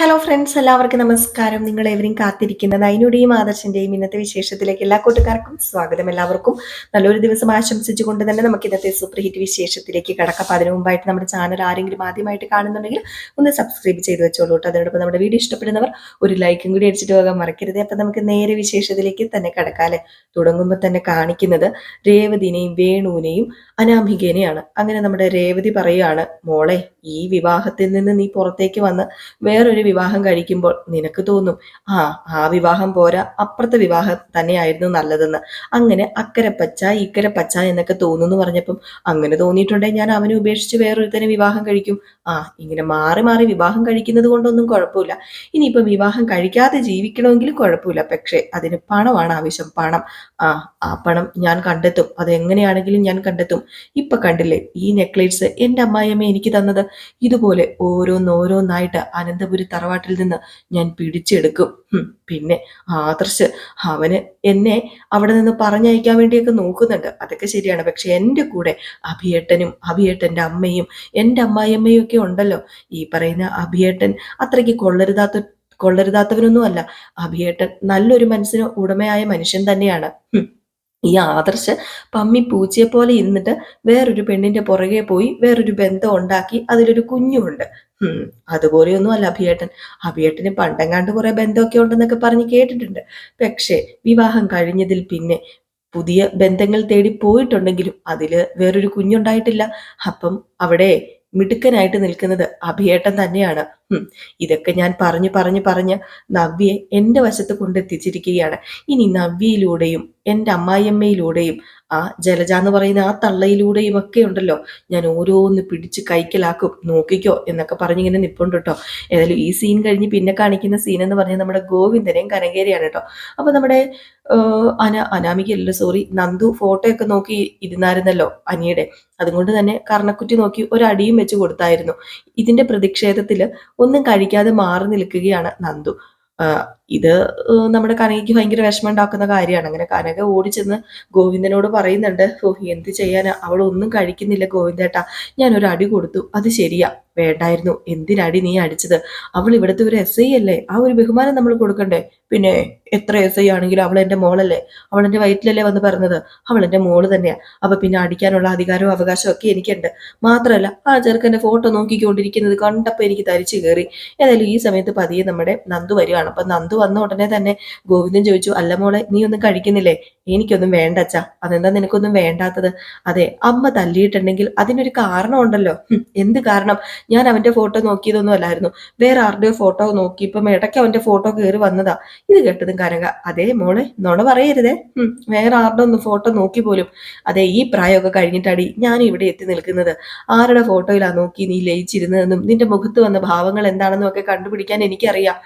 Hello friends എല്ലാവർക്കും നമസ്കാരം. നിങ്ങൾ എവരും കാത്തിരിക്കുന്ന നൈനുടെയും ആദർശന്റെയും ഇന്നത്തെ വിശേഷത്തിലേക്ക് എല്ലാ കൂട്ടുകാർക്കും സ്വാഗതം. എല്ലാവർക്കും നല്ലൊരു ദിവസം ആശംസിച്ചുകൊണ്ട് തന്നെ നമുക്ക് ഇന്നത്തെ സൂപ്പർ ഹിറ്റ് വിശേഷത്തിലേക്ക് കടക്കാം. അപ്പൊ അതിനു മുമ്പായിട്ട് നമ്മുടെ ചാനൽ ആരെങ്കിലും ആദ്യമായിട്ട് കാണുന്നുണ്ടെങ്കിൽ ഒന്ന് സബ്സ്ക്രൈബ് ചെയ്ത് വെച്ചോളൂ കേട്ടോ അതിനോടൊപ്പം നമ്മുടെ വീഡിയോ ഇഷ്ടപ്പെടുന്നവർ ഒരു ലൈക്കും കൂടി അടിച്ചിട്ട് പോകാൻ മറക്കരുത്. അപ്പൊ നമുക്ക് നേരെ വിശേഷത്തിലേക്ക് തന്നെ കടക്കാല്ലേ തുടങ്ങുമ്പോൾ തന്നെ കാണിക്കുന്നത് രേവതിനെയും വേണുവിനെയും അനാമികേനെയാണ്. അങ്ങനെ നമ്മുടെ രേവതി പറയുകയാണ് മോളെ ഈ വിവാഹത്തിൽ നിന്ന് നീ പുറത്തേക്ക് വന്ന് വേറൊരു വിവാഹം കഴിക്കുമ്പോൾ നിനക്ക് തോന്നും ആ ആ വിവാഹം പോരാ അപ്പുറത്തെ വിവാഹം തന്നെയായിരുന്നു നല്ലതെന്ന്. അങ്ങനെ അക്കരെ പച്ച ഇക്കരെ പച്ച എന്നൊക്കെ തോന്നുന്നു പറഞ്ഞപ്പം അങ്ങനെ തോന്നിയിട്ടുണ്ടെങ്കിൽ ഞാൻ അവനെ ഉപേക്ഷിച്ച് വേറൊരുത്തനെ വിവാഹം കഴിക്കും. ആ ഇങ്ങനെ മാറി മാറി വിവാഹം കഴിക്കുന്നത് കൊണ്ടൊന്നും കുഴപ്പമില്ല. ഇനിയിപ്പം വിവാഹം കഴിക്കാതെ ജീവിക്കണമെങ്കിലും കുഴപ്പമില്ല. പക്ഷേ അതിന് പണമാണ് ആവശ്യം. പണം. ആ ആ പണം ഞാൻ കണ്ടെത്തും. അത് എങ്ങനെയാണെങ്കിലും ഞാൻ കണ്ടെത്തും. ഇപ്പൊ കണ്ടില്ലേ ഈ നെക്ലേസ് എന്റെ അമ്മായിയമ്മ എനിക്ക് തന്നത്. ഇതുപോലെ ഓരോന്നോരോന്നായിട്ട് അനന്തപുരി തറവാട്ടിൽ നിന്ന് ഞാൻ പിടിച്ചെടുക്കും. പിന്നെ ആദർശ് അവന് എന്നെ അവിടെ നിന്ന് പറഞ്ഞയക്കാൻ വേണ്ടിയൊക്കെ നോക്കുന്നുണ്ട്. അതൊക്കെ ശരിയാണ്. പക്ഷെ എന്റെ കൂടെ അഭിയേട്ടനും അഭിയേട്ടന്റെ അമ്മയും എന്റെ അമ്മായിയമ്മയും ഒക്കെ ഉണ്ടല്ലോ. ഈ പറയുന്ന അഭിയേട്ടൻ അത്രയ്ക്ക് കൊള്ളരുതാത്ത കൊള്ളരുതാത്തവനൊന്നും അല്ല അഭിയേട്ടൻ നല്ലൊരു മനസ്സിന് ഉടമയായ മനുഷ്യൻ തന്നെയാണ്. ഈ ആദർശ് പമ്മി പൂച്ചയെ പോലെ ഇരുന്നിട്ട് വേറൊരു പെണ്ണിന്റെ പുറകെ പോയി വേറൊരു ബന്ധം ഉണ്ടാക്കി അതിലൊരു കുഞ്ഞുമുണ്ട് അതുപോലെയൊന്നും അല്ല അഭിയേട്ടൻ. അഭിയേട്ടന് പണ്ടെങ്ങാണ്ട് കുറെ ബന്ധമൊക്കെ ഉണ്ടെന്നൊക്കെ പറഞ്ഞ് കേട്ടിട്ടുണ്ട്. പക്ഷേ വിവാഹം കഴിഞ്ഞതിൽ പിന്നെ പുതിയ ബന്ധങ്ങൾ തേടി പോയിട്ടുണ്ടെങ്കിലും അതിൽ വേറൊരു കുഞ്ഞുണ്ടായിട്ടില്ല. അപ്പം അവിടെ മിടുക്കനായിട്ട് നിൽക്കുന്നത് അഭിയേട്ടൻ തന്നെയാണ്. ഇതൊക്കെ ഞാൻ പറഞ്ഞു പറഞ്ഞു പറഞ്ഞ് നവ്യയെ എന്റെ വശത്ത് കൊണ്ടെത്തിച്ചിരിക്കുകയാണ്. ഇനി നവ്യയിലൂടെയും എന്റെ അമ്മായിയമ്മയിലൂടെയും ആ ജലജ എന്ന് പറയുന്ന ആ തള്ളയിലൂടെയും ഒക്കെ ഉണ്ടല്ലോ. ഞാൻ ഓരോന്ന് പിടിച്ച് കൈക്കലാക്കും. നോക്കിക്കോ എന്നൊക്കെ പറഞ്ഞിങ്ങനെ നിപ്പുണ്ട് കേട്ടോ. ഏതായാലും ഈ സീൻ കഴിഞ്ഞ് പിന്നെ കാണിക്കുന്ന സീൻ എന്ന് പറഞ്ഞാൽ നമ്മുടെ ഗോവിന്ദനെയും കനകേരിയാണ് കേട്ടോ. അപ്പൊ നമ്മുടെ അന അനാമികയല്ലോ സോറി നന്ദു ഫോട്ടോ ഒക്കെ നോക്കി ഇരുന്നായിരുന്നല്ലോ അനിയുടെ. അതുകൊണ്ട് തന്നെ കർണക്കുറ്റി നോക്കി ഒരടിയും വെച്ച് കൊടുത്തായിരുന്നു. ഇതിന്റെ പ്രതിഷേധത്തിൽ ഒന്നും കഴിക്കാതെ മാറി നിൽക്കുകയാണ് നന്ദു. ഇത് നമ്മുടെ കനകയ്ക്ക് ഭയങ്കര വിഷമം ഉണ്ടാക്കുന്ന കാര്യമാണ്. അങ്ങനെ കനക ഓടിച്ചെന്ന് ഗോവിന്ദനോട് പറയുന്നുണ്ട് ഓ എന്ത് ചെയ്യാനാ? അവൾ ഒന്നും കഴിക്കുന്നില്ല ഗോവിന്ദേട്ടാ. ഞാൻ ഒരു അടി കൊടുത്തു. അത് ശരിയാ. വേണ്ടായിരുന്നു. എന്തിനാടി നീ അടിച്ചത്? അവൾ ഇവിടുത്തെ ഒരു എസ് ഐ അല്ലേ? ആ ഒരു ബഹുമാനം നമ്മൾ കൊടുക്കണ്ടേ? പിന്നെ എത്ര എസ് ഐ ആണെങ്കിലും അവൾ എന്റെ മോളല്ലേ? അവൾ എന്റെ വയറ്റിലല്ലേ വന്ന് പറഞ്ഞത്? അവൾ എന്റെ മോൾ തന്നെയാ. അപ്പൊ പിന്നെ അടിക്കാനുള്ള അധികാരവും അവകാശവും ഒക്കെ എനിക്കുണ്ട്. മാത്രമല്ല ആ ചെറുക്കന്റെ ഫോട്ടോ നോക്കിക്കൊണ്ടിരിക്കുന്നത് കണ്ടപ്പോൾ എനിക്ക് തരിച്ചു കയറി. ഏതായാലും ഈ സമയത്ത് പതിയെ നമ്മുടെ നന്ദു വരികയാണ്. അപ്പൊ നന്ദു വന്ന ഉടനെ തന്നെ ഗോവിന്ദൻ ചോദിച്ചു അല്ല മോളെ നീ ഒന്നും കഴിക്കുന്നില്ലേ? എനിക്കൊന്നും വേണ്ട അച്ഛാ. അതെന്താ നിനക്കൊന്നും വേണ്ടാത്തത്? അതെ അമ്മ തല്ലിയിട്ടുണ്ടെങ്കിൽ അതിനൊരു കാരണമുണ്ടല്ലോ. എന്ത് കാരണം? ഞാൻ അവന്റെ ഫോട്ടോ നോക്കിയതൊന്നും അല്ലായിരുന്നു. വേറെ ആരുടെയോ ഫോട്ടോ നോക്കി? ഇപ്പം ഇടയ്ക്ക് അവന്റെ ഫോട്ടോ കയറി വന്നതാ. ഇത് കേട്ടതും കനക. അതേ മോളെ നുണ പറയരുതേ. വേറെ ആരുടെ ഒന്ന് ഫോട്ടോ നോക്കി പോലും. അതെ ഈ പ്രായമൊക്കെ കഴിഞ്ഞിട്ടാടി ഞാൻ ഇവിടെ എത്തി നിൽക്കുന്നത്. ആരുടെ ഫോട്ടോയിലാ നോക്കി നീ ലയിച്ചിരുന്നതെന്നും നിന്റെ മുഖത്ത് വന്ന ഭാവങ്ങൾ എന്താണെന്നും ഒക്കെ കണ്ടുപിടിക്കാൻ എനിക്കറിയാം.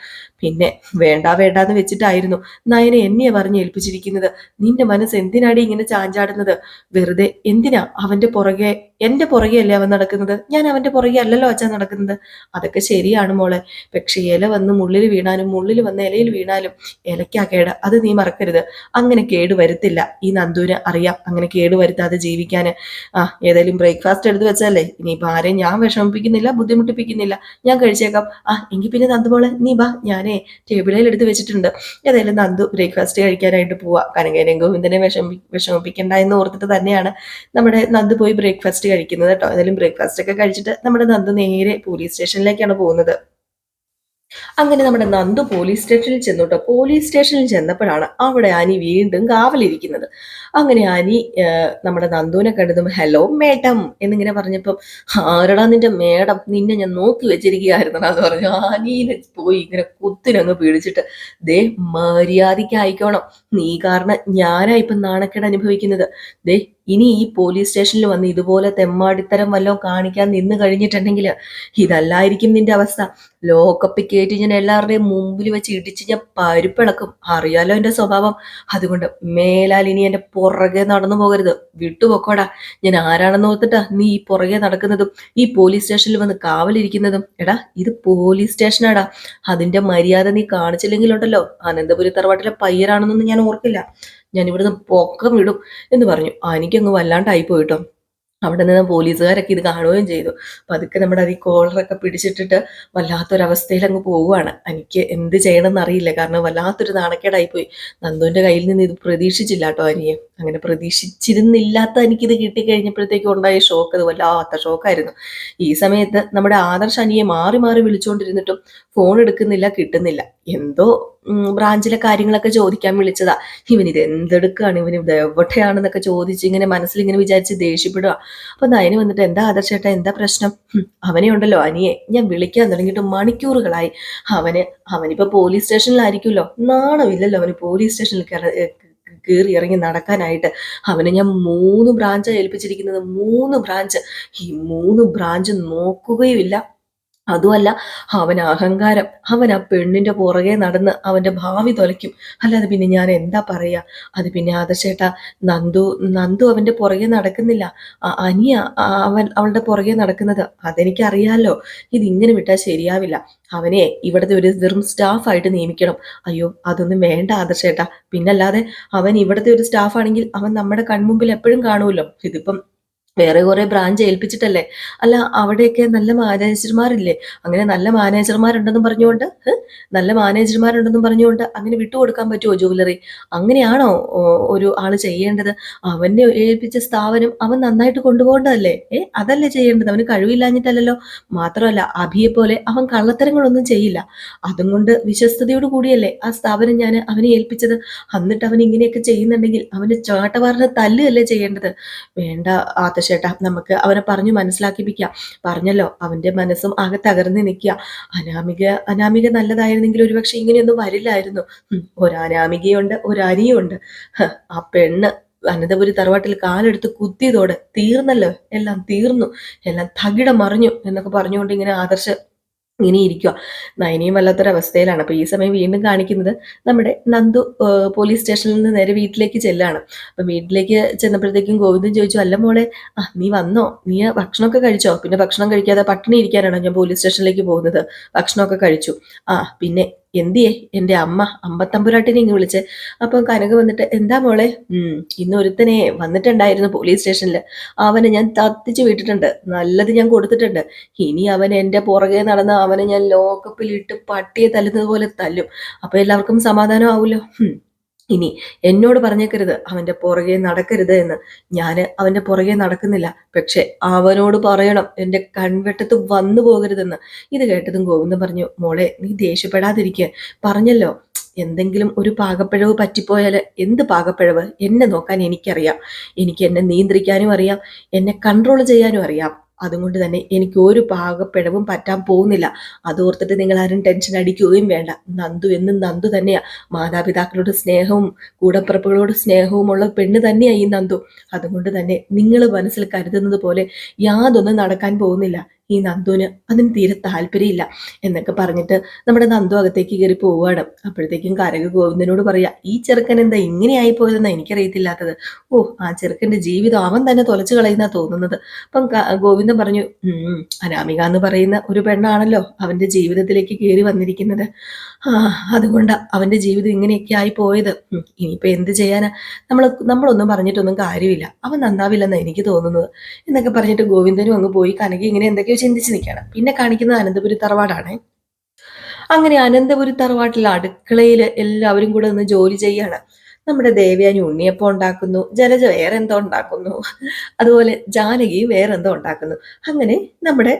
പിന്നെ വേണ്ട വേണ്ട എന്ന് വെച്ചിട്ടായിരുന്നു നയനെ എന്നെ പറഞ്ഞ് ഏൽപ്പിച്ചിരിക്കുന്നത്. നിന്റെ മനസ്സ് എന്തിനാടി ഇങ്ങനെ ചാഞ്ചാടുന്നത്? വെറുതെ എന്തിനാ അവന്റെ പുറകെ എന്റെ പുറകെ അല്ലേ അവൻ നടക്കുന്നത്? ഞാൻ അവന്റെ പുറകെ അല്ലല്ലോ അച്ഛൻ നടക്കുന്നത്. അതൊക്കെ ശരിയാണ് മോളെ. പക്ഷേ ഇല വന്ന് മുള്ളിൽ വീണാലും മുള്ളിൽ വന്ന് ഇലയിൽ വീണാലും ഇലയ്ക്കാ കേട്. അത് നീ മറക്കരുത്. അങ്ങനെ കേട് വരുത്തില്ല. ഈ നന്ദൂര് അറിയാം. അങ്ങനെ കേട് വരുത്താതെ ജീവിക്കാൻ ആ ഏതായാലും ബ്രേക്ക്ഫാസ്റ്റ് എടുത്ത് വെച്ചല്ലേ ഇനിയിപ്പോൾ ആരെയും ഞാൻ വിഷമിപ്പിക്കുന്നില്ല ബുദ്ധിമുട്ടിപ്പിക്കുന്നില്ല. ഞാൻ കഴിച്ചേക്കാം. ആ എങ്കിൽ പിന്നെ നന്ദു മോളെ നീ ബാ ഞാനേ ടേബിളിൽ എടുത്ത് വെച്ചിട്ടുണ്ട്. ഏതായാലും നന്ദു ബ്രേക്ക്ഫാസ്റ്റ് കഴിക്കാനായിട്ട് പോവാ. കനകേനെയും ഗോവിന്ദനെ വിഷമി വിഷമിപ്പിക്കണ്ട എന്ന് ഓർത്തിട്ട് തന്നെയാണ് നമ്മുടെ നന്ദു പോയി ബ്രേക്ക്ഫാസ്റ്റ് കഴിക്കുന്നത് കേട്ടോ ഏതായാലും ബ്രേക്ക്ഫാസ്റ്റ് ഒക്കെ കഴിച്ചിട്ട് നമ്മുടെ നന്ദു നേരെ പോലീസ് സ്റ്റേഷനിലേക്കാണ് പോകുന്നത്. അങ്ങനെ നമ്മുടെ നന്ദു പോലീസ് സ്റ്റേഷനിൽ ചെന്നോട്ട്. പോലീസ് സ്റ്റേഷനിൽ ചെന്നപ്പോഴാണ് അവിടെ അനി വീണ്ടും കാവലിരിക്കുന്നത്. അങ്ങനെ അനി നമ്മുടെ നന്ദുവിനെ കണ്ടതും ഹലോ മേഡം എന്നിങ്ങനെ പറഞ്ഞപ്പം ആരടാ നിന്റെ മേഡം? നിന്നെ ഞാൻ നോക്കി വെച്ചിരിക്കുകയായിരുന്നടാ എന്ന് പറഞ്ഞു. അനീനെ പോയി ഇങ്ങനെ കുത്തിനങ്ങ് പിടിച്ചിട്ട് ദേ മര്യാദയ്ക്ക് ആയിക്കോണം. നീ കാരണം ഞാനാ ഇപ്പം നാണക്കേട് അനുഭവിക്കുന്നത്. ദേ ഇനി ഈ പോലീസ് സ്റ്റേഷനിൽ വന്ന് ഇതുപോലെ തെമ്മാടിത്തരം വല്ലതും കാണിക്കാൻ നിന്ന് കഴിഞ്ഞിട്ടുണ്ടെങ്കിൽ ഇതല്ലായിരിക്കും നിന്റെ അവസ്ഥ. ലോക്കപ്പിൽ കയറ്റി ഞാൻ എല്ലാവരുടെയും മുമ്പിൽ വെച്ച് ഇടിച്ച് ഞാൻ പരുപ്പിളക്കും അറിയാലോ എന്റെ സ്വഭാവം. അതുകൊണ്ട് മേലാൽ ഇനി എന്റെ പുറകെ നടന്നു പോകരുത്. വിട്ടുപൊക്കോടാ. ഞാൻ ആരാണെന്ന് ഓർത്തിട്ടാ നീ ഈ പുറകെ നടക്കുന്നതും ഈ പോലീസ് സ്റ്റേഷനിൽ വന്ന് കാവലിരിക്കുന്നതും. എടാ ഇത് പോലീസ് സ്റ്റേഷനാടാ. അതിന്റെ മര്യാദ നീ കാണിച്ചില്ലെങ്കിലുണ്ടല്ലോ. അനന്തപുരി തറവാട്ടിലെ പയ്യരാണെന്നൊന്നും ഞാൻ ഓർക്കില്ല. ഞാൻ ഇവിടുന്ന് പൊക്കം വിടും എന്ന് പറഞ്ഞു. എനിക്കങ്ങ് വല്ലാണ്ടായി പോയിട്ടോ അവിടെ നിന്ന് പോലീസുകാരൊക്കെ ഇത് കാണുകയും ചെയ്തു. പതുക്കെ നമ്മുടെ അത് ഈ കോളറൊക്കെ പിടിച്ചിട്ടിട്ട് വല്ലാത്തൊരവസ്ഥയിൽ അങ്ങ് പോവുകയാണ്. എനിക്ക് എന്ത് ചെയ്യണമെന്ന് അറിയില്ല. കാരണം വല്ലാത്തൊരു നാണക്കേടായിപ്പോയി. നന്ദുവിന്റെ കയ്യിൽ നിന്ന് ഇത് പ്രതീക്ഷിച്ചില്ല കേട്ടോ അനിയെ. അങ്ങനെ പ്രതീക്ഷിച്ചിരുന്നില്ലാത്ത എനിക്കിത് കിട്ടിക്കഴിഞ്ഞപ്പോഴത്തേക്കും ഉണ്ടായ ഷോക്ക്. അത് വല്ലാത്ത ഷോക്കായിരുന്നു. ഈ സമയത്ത് നമ്മുടെ ആദർശ് അനിയെ മാറി മാറി വിളിച്ചുകൊണ്ടിരുന്നിട്ടും ഫോൺ എടുക്കുന്നില്ല കിട്ടുന്നില്ല. എന്തോ ബ്രാഞ്ചിലെ കാര്യങ്ങളൊക്കെ ചോദിക്കാൻ വിളിച്ചതാ. ഇവൻ ഇത് എന്തെടുക്കാണ്? ഇവൻ ഇത് എവിടെയാണെന്നൊക്കെ ചോദിച്ച് ഇങ്ങനെ മനസ്സിൽ ഇങ്ങനെ വിചാരിച്ച് ദേഷ്യപ്പെടുക അപ്പൊ നയന് വന്നിട്ട് എന്താ ആദർശേട്ടാ എന്താ പ്രശ്നം? അവനെ ഉണ്ടല്ലോ അനിയെ. ഞാൻ വിളിക്കാൻ തുടങ്ങിയിട്ട് മണിക്കൂറുകളായി. അവന് അവനിപ്പോ പോലീസ് സ്റ്റേഷനിലായിരിക്കുമല്ലോ. നാണമില്ലല്ലോ അവന് പോലീസ് സ്റ്റേഷനിൽ കയറി ഇറങ്ങി നടക്കാനായിട്ട്. അവനെ ഞാൻ മൂന്ന് ബ്രാഞ്ചാണ് ഏൽപ്പിച്ചിരിക്കുന്നത്. മൂന്ന് ബ്രാഞ്ച്. ഈ മൂന്ന് ബ്രാഞ്ച് നോക്കുകയുമില്ല. അതുമല്ല അവൻ അഹങ്കാരം. അവൻ ആ പെണ്ണിന്റെ പുറകെ നടന്ന് അവന്റെ ഭാവി തൊലയ്ക്കും. അല്ലാതെ പിന്നെ ഞാൻ എന്താ പറയാ? അത് പിന്നെ ആദർശേട്ട നന്ദു നന്ദു അവന്റെ പുറകെ നടക്കുന്നില്ല. അനിയ അവൻ അവളുടെ പുറകെ നടക്കുന്നത്. അതെനിക്കറിയാലോ. ഇതിങ്ങനെ വിട്ടാൽ ശരിയാവില്ല. അവനെ ഇവിടുത്തെ ഒരു വെറും സ്റ്റാഫായിട്ട് നിയമിക്കണം. അയ്യോ അതൊന്നും വേണ്ട ആദർശേട്ട പിന്നല്ലാതെ അവൻ ഇവിടുത്തെ ഒരു സ്റ്റാഫാണെങ്കിൽ അവൻ നമ്മുടെ കൺമുമ്പിൽ എപ്പോഴും കാണുമല്ലോ. ഇതിപ്പം വേറെ കുറെ ബ്രാഞ്ച് ഏൽപ്പിച്ചിട്ടല്ലേ? അല്ല അവിടെയൊക്കെ നല്ല മാനേജർമാരില്ലേ? അങ്ങനെ നല്ല മാനേജർമാരുണ്ടെന്നും പറഞ്ഞുകൊണ്ട്? നല്ല മാനേജർമാരുണ്ടെന്നും പറഞ്ഞുകൊണ്ട് അങ്ങനെ വിട്ടുകൊടുക്കാൻ പറ്റുമോ ജുവലറി? അങ്ങനെയാണോ ഒരു ആൾ ചെയ്യേണ്ടത്? അവനെ ഏൽപ്പിച്ച സ്ഥാപനം അവൻ നന്നായിട്ട് കൊണ്ടുപോകേണ്ടതല്ലേ? ഏ അതല്ലേ ചെയ്യേണ്ടത്? അവന് കഴിവില്ലാഞ്ഞിട്ടല്ലല്ലോ? മാത്രമല്ല അഭിയെ പോലെ അവൻ കള്ളത്തരങ്ങളൊന്നും ചെയ്യില്ല. അതും കൊണ്ട് വിശ്വസ്തയോട് കൂടിയല്ലേ ആ സ്ഥാപനം ഞാൻ അവനെ ഏൽപ്പിച്ചത്? എന്നിട്ട് അവൻ ഇങ്ങനെയൊക്കെ ചെയ്യുന്നുണ്ടെങ്കിൽ അവന് ചാട്ടവാറിന് തല്ലുകയല്ലേ ചെയ്യേണ്ടത്? വേണ്ട ആത്തശേട്ടാ നമുക്ക് അവനെ പറഞ്ഞു മനസ്സിലാക്കിപ്പിക്കാം. പറഞ്ഞല്ലോ അവന്റെ മനസ്സും ആകെ തകർന്ന് നിൽക്കുക. അനാമിക അനാമിക നല്ലതായിരുന്നെങ്കിൽ ഒരുപക്ഷെ ഇങ്ങനെയൊന്നും വരില്ലായിരുന്നു. ഒരനാമികയുണ്ട് ഒരനിയുണ്ട്. ആ പെണ്ണ് അനന്തപുരി തറവാട്ടിൽ കാലെടുത്ത് കുത്തിയതോടെ തീർന്നല്ലോ എല്ലാം തീർന്നു എല്ലാം തകിടം മറിഞ്ഞു എന്നൊക്കെ പറഞ്ഞുകൊണ്ട് ഇങ്ങനെ ആദർശ ഇങ്ങനെ ഇരിക്കുക നയനിയും വല്ലാത്തൊരവസ്ഥയിലാണ്. അപ്പോൾ ഈ സമയം വീണ്ടും കാണിക്കുന്നത് നമ്മുടെ നന്ദു പോലീസ് സ്റ്റേഷനിൽ നിന്ന് നേരെ വീട്ടിലേക്ക് ചെല്ലാണ്. അപ്പൊ വീട്ടിലേക്ക് ചെന്നപ്പോഴത്തേക്കും ഗോവിന്ദൻ ചോദിച്ചു അല്ല മോളെ ആ നീ വന്നോ? നീ ഭക്ഷണമൊക്കെ കഴിച്ചോ? പിന്നെ ഭക്ഷണം കഴിക്കാതെ പട്ടിണി ഇരിക്കാനാണോ ഞാൻ പോലീസ് സ്റ്റേഷനിലേക്ക് പോകുന്നത്? ഭക്ഷണമൊക്കെ കഴിച്ചു. ആ പിന്നെ എന്തിയേ? എന്റെ അമ്മ അമ്പത്തമ്പുരാട്ടിനെ ഇങ്ങ് വിളിച്ച്. അപ്പം കനക വന്നിട്ട് എന്താ മോളെ? ഇന്ന് ഒരുത്തനെ വന്നിട്ടുണ്ടായിരുന്നു പോലീസ് സ്റ്റേഷനിൽ അവനെ ഞാൻ തത്തിച്ച് വിട്ടിട്ടുണ്ട്. നല്ലത് ഞാൻ കൊടുത്തിട്ടുണ്ട്. ഇനി അവൻ എന്റെ പുറകെ നടന്ന് അവനെ ഞാൻ ലോക്കപ്പിലിട്ട് പട്ടിയെ തല്ലുന്നത് പോലെ തല്ലും. അപ്പോൾ എല്ലാവർക്കും സമാധാനം ആവുമല്ലോ. ഇനി എന്നോട് പറഞ്ഞേക്കരുത് അവന്റെ പുറകെ നടക്കരുത് എന്ന്. ഞാൻ അവന്റെ പുറകെ നടക്കുന്നില്ല. പക്ഷെ അവനോട് പറയണം എന്റെ കൺവെട്ടത്ത് വന്നു പോകരുതെന്ന്. ഇത് കേട്ടതും ഗോവിന്ദൻ പറഞ്ഞു മോളെ നീ ദേഷ്യപ്പെടാതിരിക്കുക പറഞ്ഞല്ലോ എന്തെങ്കിലും ഒരു പാകപ്പിഴവ് പറ്റിപ്പോയാൽ എന്ത് പാകപ്പിഴവ്? എന്നെ നോക്കാൻ എനിക്കറിയാം. എനിക്ക് എന്നെ നിയന്ത്രിക്കാനും അറിയാം. എന്നെ കൺട്രോൾ ചെയ്യാനും അറിയാം. അതുകൊണ്ട് തന്നെ എനിക്ക് ഒരു പാകപ്പിഴവും പറ്റാൻ പോകുന്നില്ല. അതോർത്തിട്ട് നിങ്ങൾ ആരും ടെൻഷൻ അടിക്കുകയും വേണ്ട. നന്ദു എന്നും നന്ദു തന്നെയാ. മാതാപിതാക്കളോട് സ്നേഹവും കൂടപ്പിറപ്പുകളോട് സ്നേഹവുമുള്ള പെണ്ണ് തന്നെയാ ഈ നന്ദു. അതുകൊണ്ട് തന്നെ നിങ്ങൾ മനസ്സിൽ കരുതുന്നത് പോലെ യാതൊന്നും നടക്കാൻ പോകുന്നില്ല. ഈ നന്ദുവിന് അതിന് തീരെ താല്പര്യമില്ല എന്നൊക്കെ പറഞ്ഞിട്ട് നമ്മുടെ നന്ദു അകത്തേക്ക് കയറി പോവുകയാണ്. അപ്പോഴത്തേക്കും കരക ഗോവിന്ദനോട് പറയാ ഈ ചെറുക്കൻ എന്താ ഇങ്ങനെയായി പോയതെന്നാ എനിക്കറിയത്തില്ലാത്തത്. ഓ ആ ചെറുക്കന്റെ ജീവിതം അവൻ തന്നെ തൊലച്ചു കളയുന്ന തോന്നുന്നത്. അപ്പം ഗോവിന്ദൻ പറഞ്ഞു അനാമിക എന്ന് പറയുന്ന ഒരു പെണ്ണാണല്ലോ അവന്റെ ജീവിതത്തിലേക്ക് കയറി വന്നിരിക്കുന്നത്. ആ അതുകൊണ്ട് അവന്റെ ജീവിതം ഇങ്ങനെയൊക്കെ ആയി പോയത് ഇനിയിപ്പോൾ ഇനിയിപ്പോ എന്ത് ചെയ്യാനാ? നമ്മൾ നമ്മളൊന്നും പറഞ്ഞിട്ടൊന്നും കാര്യമില്ല. അവൻ നന്നാവില്ലെന്ന് എനിക്ക് തോന്നുന്നത്. എന്നൊക്കെ പറഞ്ഞിട്ട് ഗോവിന്ദനും അങ്ങ് പോയി കനകി ഇങ്ങനെ എന്തൊക്കെയോ ചിന്തിച്ച് നിൽക്കുകയാണ്. പിന്നെ കാണിക്കുന്നത് അനന്തപുരി തറവാടാണ്. അങ്ങനെ അനന്തപുരി തറവാട്ടിലെ അടുക്കളയിൽ എല്ലാവരും കൂടെ നിന്ന് ജോലി ചെയ്യാണ്. നമ്മുടെ ദേവ്യാനി ഉണ്ണിയപ്പം ഉണ്ടാക്കുന്നു ജലജ വേറെ എന്തോ ഉണ്ടാക്കുന്നു അതുപോലെ ജാനകി വേറെന്തോ ഉണ്ടാക്കുന്നു. അങ്ങനെ നമ്മുടെ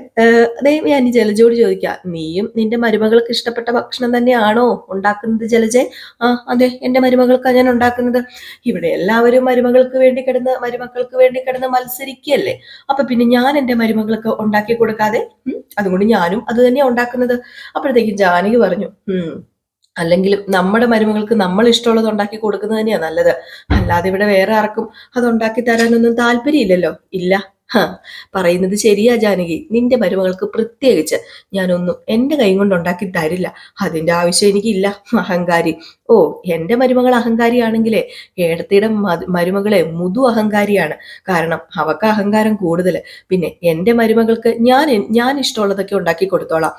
ദേവ്യാനി ജലജോട് ചോദിക്കുക നീയും നിന്റെ മരുമകൾക്ക് ഇഷ്ടപ്പെട്ട ഭക്ഷണം തന്നെയാണോ ഉണ്ടാക്കുന്നത് ജലജെ? ആ അതെ എന്റെ മരുമകൾക്കാണ് ഞാൻ ഉണ്ടാക്കുന്നത്. ഇവിടെ എല്ലാവരും മരുമകൾക്ക് വേണ്ടി കിടന്ന് മരുമക്കൾക്ക് വേണ്ടി കിടന്ന് മത്സരിക്കുകയല്ലേ? അപ്പൊ പിന്നെ ഞാൻ എന്റെ മരുമകൾക്ക് ഉണ്ടാക്കി കൊടുക്കാതെ അതുകൊണ്ട് ഞാനും അത് തന്നെയാണ് ഉണ്ടാക്കുന്നത്. അപ്പോഴത്തേക്കും ജാനകി പറഞ്ഞു ഉം അല്ലെങ്കിലും നമ്മുടെ മരുമകൾക്ക് നമ്മൾ ഇഷ്ടമുള്ളത് ഉണ്ടാക്കി കൊടുക്കുന്നത് തന്നെയാ നല്ലത്. അല്ലാതെ ഇവിടെ വേറെ ആർക്കും അത് ഉണ്ടാക്കി തരാനൊന്നും താല്പര്യമില്ലല്ലോ. ഇല്ല. പറയുന്നത് ശരിയാ ജാനകി. നിന്റെ മരുമകൾക്ക് പ്രത്യേകിച്ച് ഞാനൊന്നും എന്റെ കൈ കൊണ്ട് ഉണ്ടാക്കി തരില്ല. അതിന്റെ ആവശ്യം എനിക്കില്ല അഹങ്കാരി. ഓ എന്റെ മരുമകൾ അഹങ്കാരിയാണെങ്കിലേ ഏടത്തിയുടെ മരുമകളെ മുതു അഹങ്കാരിയാണ്. കാരണം അവക്ക് അഹങ്കാരം കൂടുതൽ പിന്നെ എന്റെ മരുമകൾക്ക് ഞാൻ ഞാൻ ഇഷ്ടമുള്ളതൊക്കെ ഉണ്ടാക്കി കൊടുത്തോളാം.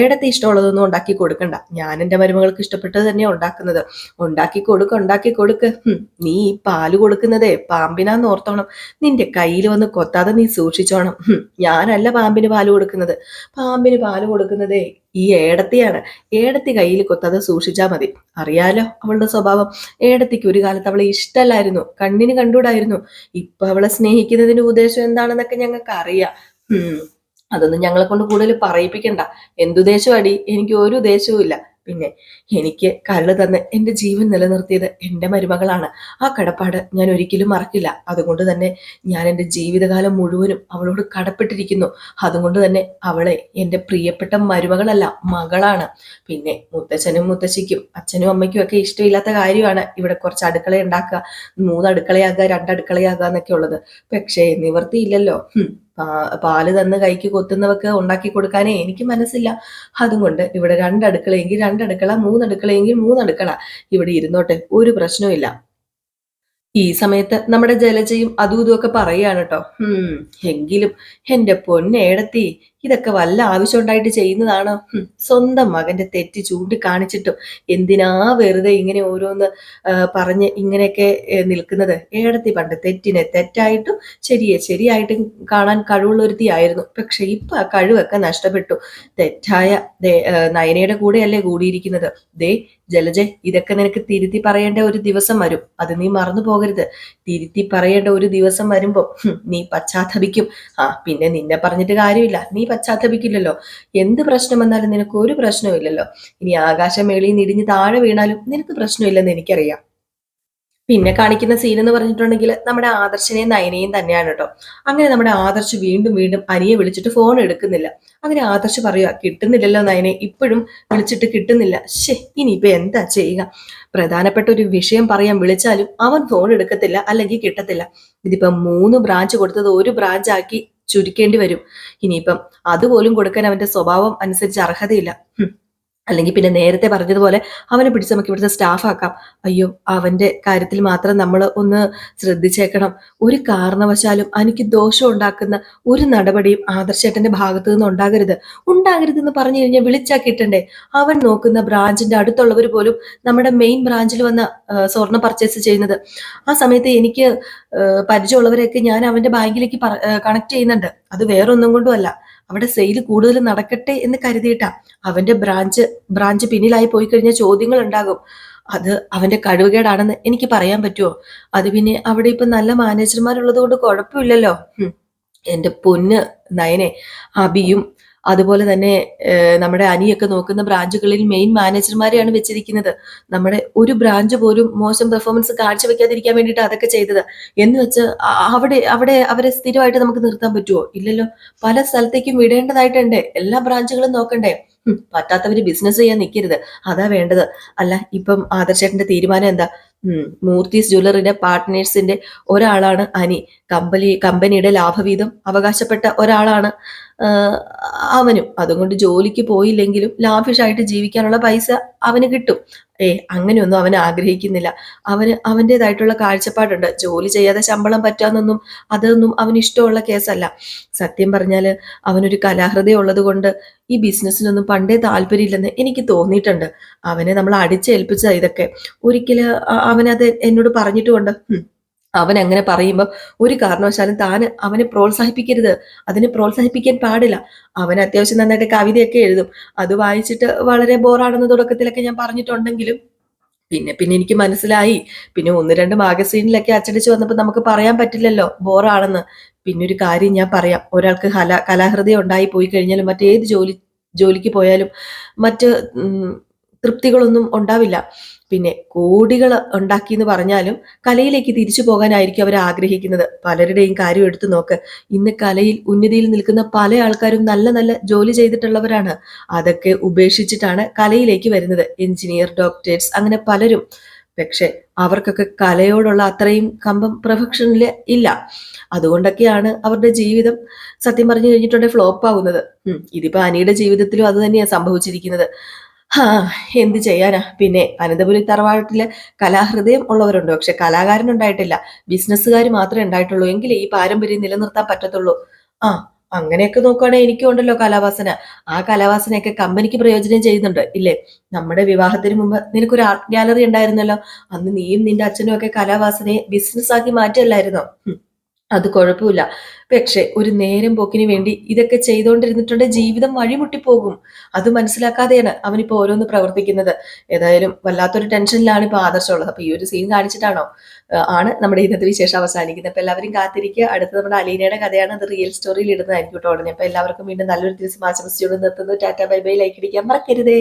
ഏടത്തെ ഇഷ്ടമുള്ളതൊന്നും ഉണ്ടാക്കി കൊടുക്കണ്ട. ഞാൻ എന്റെ മരുമകൾക്ക് ഇഷ്ടപ്പെട്ടത് തന്നെയാ ഉണ്ടാക്കുന്നത്. ഉണ്ടാക്കി കൊടുക്ക ഉണ്ടാക്കി കൊടുക്ക്. നീ ഈ പാൽ കൊടുക്കുന്നതേ പാമ്പിനാന്ന് ഓർത്തോണം. നിന്റെ കയ്യിൽ വന്ന് കൊത്താതെ നീ സൂക്ഷിച്ചോണം. ഞാനല്ല പാമ്പിന് പാൽ കൊടുക്കുന്നത്. പാമ്പിന് പാൽ കൊടുക്കുന്നതേ ഈ ഏടത്തിയാണ്. ഏടത്തി കയ്യിൽ കൊത്താതെ സൂക്ഷിച്ചാൽ മതി. അറിയാലോ അവളുടെ സ്വഭാവം. ഏടത്തിക്ക് ഒരു കാലത്ത് അവളെ ഇഷ്ടമല്ലായിരുന്നു കണ്ണിന് കണ്ടുകൂടായിരുന്നു. ഇപ്പൊ അവളെ സ്നേഹിക്കുന്നതിന് ഉദ്ദേശം എന്താണെന്നൊക്കെ ഞങ്ങൾക്ക് അറിയാം. അതൊന്നും ഞങ്ങളെ കൊണ്ട് കൂടുതൽ പറയിപ്പിക്കണ്ട. എന്തുദ്ദേശം അടി? എനിക്ക് ഒരു ഉദ്ദേശവും ഇല്ല പിന്നെ എനിക്ക് കല്ല് തന്ന് എന്റെ ജീവൻ നിലനിർത്തിയത് എന്റെ മരുമകളാണ്. ആ കടപ്പാട് ഞാൻ ഒരിക്കലും മറക്കില്ല. അതുകൊണ്ട് തന്നെ ഞാൻ എന്റെ ജീവിതകാലം മുഴുവനും അവളോട് കടപ്പെട്ടിരിക്കുന്നു. അതുകൊണ്ട് തന്നെ അവളെ എന്റെ പ്രിയപ്പെട്ട മരുമകളല്ല മകളാണ്. പിന്നെ മുത്തച്ഛനും മുത്തശ്ശിക്കും അച്ഛനും അമ്മയ്ക്കും ഒക്കെ ഇഷ്ടമില്ലാത്ത കാര്യമാണ് ഇവിടെ കുറച്ച് അടുക്കള ഉണ്ടാക്കുക മൂന്ന് അടുക്കളയാകുക രണ്ട് അടുക്കളയാകുക എന്നൊക്കെ ഉള്ളത്. പക്ഷേ നിവർത്തിയില്ലല്ലോ പാൽ തന്ന് കൈക്ക് കൊത്തുന്നവർക്ക് ഉണ്ടാക്കി കൊടുക്കാനേ എനിക്ക് മനസ്സില്ല. അതുകൊണ്ട് ഇവിടെ രണ്ടടുക്കളയെങ്കിൽ രണ്ടടുക്കള മൂന്നടുക്കളയെങ്കിൽ മൂന്നടുക്കള. ഇവിടെ ഇരുന്നോട്ടെ ഒരു പ്രശ്നവും ഈ സമയത്ത് നമ്മുടെ ജലജയും അതും ഇതും ഒക്കെ പറയാണ് കേട്ടോ. ഉം എങ്കിലും എന്റെ പൊന്നേടത്തി ഇതൊക്കെ വല്ല ആവശ്യം ഉണ്ടായിട്ട് ചെയ്യുന്നതാണോ സ്വന്തം മകന്റെ തെറ്റ് ചൂണ്ടിക്കാണിച്ചിട്ടും എന്തിനാ വെറുതെ ഇങ്ങനെ ഓരോന്ന് പറഞ്ഞ് ഇങ്ങനെയൊക്കെ നിൽക്കുന്നത്? ഏടത്തി പണ്ട് തെറ്റിനെ തെറ്റായിട്ടും ശരിയെ ശരിയായിട്ടും കാണാൻ കഴിവുള്ളൊരുത്തിയായിരുന്നു. പക്ഷെ ഇപ്പൊ ആ കഴിവൊക്കെ നഷ്ടപ്പെട്ടു. തെറ്റായ നയനയുടെ കൂടെയല്ലേ കൂടിയിരിക്കുന്നത്. ദേ ജലജ ഇതൊക്കെ നിനക്ക് തിരുത്തി പറയേണ്ട ഒരു ദിവസം വരും. അത് നീ മറന്നു പോകരുത്. തിരുത്തി പറയേണ്ട ഒരു ദിവസം വരുമ്പോ നീ പശ്ചാത്തപിക്കും. ആ പിന്നെ നിന്നെ പറഞ്ഞിട്ട് കാര്യമില്ല. നീ പശ്ചാത്തപിക്കില്ലല്ലോ. എന്ത് പ്രശ്നം വന്നാലും നിനക്ക് ഒരു പ്രശ്നവും ഇനി ആകാശം മേളിയിൽ നിന്ന് താഴെ വീണാലും നിനക്ക് പ്രശ്നമില്ലെന്ന് എനിക്കറിയാം. പിന്നെ കാണിക്കുന്ന സീൻ എന്ന് പറഞ്ഞിട്ടുണ്ടെങ്കിൽ നമ്മുടെ ആദർശനെയും നയനെയും തന്നെയാണ് കേട്ടോ. അങ്ങനെ നമ്മുടെ ആദർശ് വീണ്ടും വീണ്ടും അനിയെ വിളിച്ചിട്ട് ഫോൺ എടുക്കുന്നില്ല. അങ്ങനെ ആദർശ് പറയുക കിട്ടുന്നില്ലല്ലോ നയനെ ഇപ്പോഴും വിളിച്ചിട്ട് കിട്ടുന്നില്ല. ശേ ഇനിയിപ്പോ എന്താ ചെയ്യുക? പ്രധാനപ്പെട്ട ഒരു വിഷയം പറയാൻ വിളിച്ചാലും അവൻ ഫോൺ എടുക്കത്തില്ല അല്ലെങ്കിൽ കിട്ടത്തില്ല. ഇതിപ്പോ മൂന്ന് ബ്രാഞ്ച് കൊടുത്തത് ഒരു ബ്രാഞ്ച് ആക്കി ചുരുക്കേണ്ടി വരും ഇനിയിപ്പം അതുപോലും കൊടുക്കാൻ അവന്റെ സ്വഭാവം അനുസരിച്ച് അർഹതയില്ല. അല്ലെങ്കിൽ പിന്നെ നേരത്തെ പറഞ്ഞതുപോലെ അവനെ പിടിച്ച് നമുക്ക് ഇവിടുത്തെ സ്റ്റാഫ് ആക്കാം. അയ്യോ അവന്റെ കാര്യത്തിൽ മാത്രം നമ്മൾ ഒന്ന് ശ്രദ്ധിച്ചേക്കണം. ഒരു കാരണവശാലും എനിക്ക് ദോഷം ഉണ്ടാക്കുന്ന ഒരു നടപടിയും ആദർശേട്ടന്റെ ഭാഗത്തു നിന്ന് ഉണ്ടാകരുത്. ഉണ്ടാകരുത് എന്ന് പറഞ്ഞു കഴിഞ്ഞാൽ വിളിച്ചാ കിട്ടണ്ടേ അവൻ നോക്കുന്ന ബ്രാഞ്ചിന്റെ അടുത്തുള്ളവർ പോലും നമ്മുടെ മെയിൻ ബ്രാഞ്ചിൽ വന്ന് സ്വർണം പർച്ചേസ് ചെയ്യുന്നത്. ആ സമയത്ത് എനിക്ക് പരിചയമുള്ളവരെയൊക്കെ ഞാൻ അവന്റെ ബാങ്കിലേക്ക് കണക്ട് ചെയ്യുന്നുണ്ട്. അത് വേറൊന്നും കൊണ്ടുമല്ല. അവിടെ സെയിൽ കൂടുതൽ നടക്കട്ടെ എന്ന് കരുതിയിട്ടാ. അവന്റെ ബ്രാഞ്ച് ബ്രാഞ്ച് പിന്നിലായി പോയി കഴിഞ്ഞ ചോദ്യങ്ങൾ ഉണ്ടാകും അത് അവന്റെ കഴിവുകേടാണെന്ന് എനിക്ക് പറയാൻ പറ്റുമോ അത് പിന്നെ അവിടെ ഇപ്പൊ നല്ല മാനേജർമാരുള്ളത് കൊണ്ട് കുഴപ്പമില്ലല്ലോ. എന്റെ പൊന്ന് നയനെ അബിയും അതുപോലെ തന്നെ നമ്മുടെ അനിയൊക്കെ നോക്കുന്ന ബ്രാഞ്ചുകളിൽ മെയിൻ മാനേജർമാരെയാണ് വെച്ചിരിക്കുന്നത്. നമ്മുടെ ഒരു ബ്രാഞ്ച് പോലും മോശം പെർഫോമൻസ് കാഴ്ചവെക്കാതിരിക്കാൻ വേണ്ടിയിട്ട് അതൊക്കെ ചെയ്തത്. എന്ന് വെച്ച് അവിടെ അവിടെ അവരെ സ്ഥിരമായിട്ട് നമുക്ക് നിർത്താൻ പറ്റുമോ ഇല്ലല്ലോ. പല സ്ഥലത്തേക്കും വിടേണ്ടതായിട്ടുണ്ട്. എല്ലാ ബ്രാഞ്ചുകളും നോക്കണ്ടേ? പറ്റാത്തവര് ബിസിനസ് ചെയ്യാൻ നിൽക്കരുത് അതാ വേണ്ടത്. അല്ല ഇപ്പം ആദർശേട്ടന്റെ തീരുമാനം എന്താ? മൂർത്തിസ് ജ്വല്ലറിന്റെ പാർട്ട്നേഴ്സിന്റെ ഒരാളാണ് അനി. കമ്പനി കമ്പനിയുടെ ലാഭവീതം അവകാശപ്പെട്ട ഒരാളാണ് അവനും. അതുകൊണ്ട് ജോലിക്ക് പോയില്ലെങ്കിലും ലാഭിഷായിട്ട് ജീവിക്കാനുള്ള പൈസ അവന് കിട്ടും. ഏ അങ്ങനെയൊന്നും അവൻ ആഗ്രഹിക്കുന്നില്ല. അവന് അവന്റെതായിട്ടുള്ള കാഴ്ചപ്പാടുണ്ട്. ജോലി ചെയ്യാതെ ശമ്പളം പറ്റാന്നൊന്നും അതൊന്നും അവന് ഇഷ്ടമുള്ള കേസല്ല. സത്യം പറഞ്ഞാൽ അവനൊരു കലാഹൃദയം ഉള്ളത് കൊണ്ട് ഈ ബിസിനസ്സിനൊന്നും പണ്ടേ താല്പര്യമില്ലെന്ന് എനിക്ക് തോന്നിയിട്ടുണ്ട്. അവനെ നമ്മൾ അടിച്ചേൽപ്പിച്ച ഇതൊക്കെ. ഒരിക്കലും അവനത് എന്നോട് പറഞ്ഞിട്ടുമുണ്ട്. അവൻ അങ്ങനെ പറയുമ്പോൾ ഒരു കാരണവശാലും താൻ അവനെ പ്രോത്സാഹിപ്പിക്കരുത്. അതിനെ പ്രോത്സാഹിപ്പിക്കാൻ പാടില്ല. അവൻ അത്യാവശ്യം നന്നായിട്ട് കവിതയൊക്കെ എഴുതും. അത് വായിച്ചിട്ട് വളരെ ബോറാണെന്ന് തുടക്കത്തിലൊക്കെ ഞാൻ പറഞ്ഞിട്ടുണ്ടെങ്കിലും പിന്നെ പിന്നെ എനിക്ക് മനസ്സിലായി. പിന്നെ ഒന്ന് രണ്ട് മാഗസീനിലൊക്കെ അച്ചടിച്ച് വന്നപ്പോൾ നമുക്ക് പറയാൻ പറ്റില്ലല്ലോ ബോറാണെന്ന്. പിന്നെ ഒരു കാര്യം ഞാൻ പറയാം. ഒരാൾക്ക് കല കലാഹൃദയം ഉണ്ടായി പോയി കഴിഞ്ഞാലും മറ്റേത് ജോലി ജോലിക്ക് പോയാലും മറ്റ് തൃപ്തികളൊന്നും ഉണ്ടാവില്ല. പിന്നെ കോടികൾ ഉണ്ടാക്കി എന്ന് പറഞ്ഞാലും കലയിലേക്ക് തിരിച്ചു പോകാനായിരിക്കും അവർ ആഗ്രഹിക്കുന്നത്. പലരുടെയും കാര്യം എടുത്തു നോക്ക്. ഇന്ന് കലയിൽ ഉന്നതിയിൽ നിൽക്കുന്ന പല ആൾക്കാരും നല്ല നല്ല ജോലി ചെയ്തിട്ടുള്ളവരാണ്. അതൊക്കെ ഉപേക്ഷിച്ചിട്ടാണ് കലയിലേക്ക് വരുന്നത്. എഞ്ചിനീയർ ഡോക്ടേഴ്സ് അങ്ങനെ പലരും. പക്ഷെ അവർക്കൊക്കെ കലയോടുള്ള അത്രയും കമ്പം പ്രൊഫഷനിൽ ഇല്ല. അതുകൊണ്ടൊക്കെയാണ് അവരുടെ ജീവിതം സത്യം പറഞ്ഞു കഴിഞ്ഞിട്ടുണ്ടെങ്കിൽ ഫ്ലോപ്പ് ആവുന്നത്. ഇതിപ്പോ അനിയുടെ ജീവിതത്തിലും അത് തന്നെയാണ് സംഭവിച്ചിരിക്കുന്നത്. ഹാ എന്ത് ചെയ്യാനാ? പിന്നെ അനന്തപുരി തറവാട്ടിൽ കലാഹൃദയം ഉള്ളവരുണ്ട്. പക്ഷെ കലാകാരൻ ഉണ്ടായിട്ടില്ല ബിസിനസ്സുകാർ മാത്രമേ ഉണ്ടായിട്ടുള്ളൂ. എങ്കിലേ ഈ പാരമ്പര്യം നിലനിർത്താൻ പറ്റത്തുള്ളൂ. ആ അങ്ങനെയൊക്കെ നോക്കുകയാണെങ്കിൽ എനിക്കും ഉണ്ടല്ലോ കലാവാസന. ആ കലാവാസനയൊക്കെ കമ്പനിക്ക് പ്രയോജനം ചെയ്യുന്നുണ്ട്. ഇല്ലേ? നമ്മുടെ വിവാഹത്തിന് മുമ്പ് നിനക്കൊരു ആർട്ട് ഗാലറി ഉണ്ടായിരുന്നല്ലോ. അന്ന് നീയും നിന്റെ അച്ഛനും ഒക്കെ കലാവാസനയെ ബിസിനസ് ആക്കി മാറ്റിയല്ലായിരുന്നോ. അത് കുഴപ്പമില്ല. പക്ഷെ ഒരു നേരം പോക്കിന് വേണ്ടി ഇതൊക്കെ ചെയ്തുകൊണ്ടിരുന്നിട്ടുണ്ട് ജീവിതം വഴിമുട്ടിപ്പോകും. അത് മനസ്സിലാക്കാതെയാണ് അവനിപ്പോ ഓരോന്ന് പ്രവർത്തിക്കുന്നത്. ഏതായാലും വല്ലാത്തൊരു ടെൻഷനിലാണ് ഇപ്പൊ ആദർശമുള്ളത് അപ്പൊ ഈ ഒരു സീൻ കാണിച്ചിട്ടാണോ? ആണ് നമ്മുടെ ഇന്നത്തെ വിശേഷം അവസാനിക്കുന്നത്. അപ്പൊ എല്ലാവരും കാത്തിരിക്കുക. അടുത്ത നമ്മുടെ അലീനയുടെ കഥയാണ് അത് റിയൽ സ്റ്റോറിയിൽ ഇടുന്നതായിരിക്കും കേട്ടോ. ഉടനെ അപ്പൊ എല്ലാവർക്കും വീണ്ടും നല്ലൊരു ദിവസം ആശംസിച്ചുകൊണ്ട് നിർത്തുന്നു. Tata bye bye. ലൈക്ക് അടിക്കാൻ മറക്കരുതേ.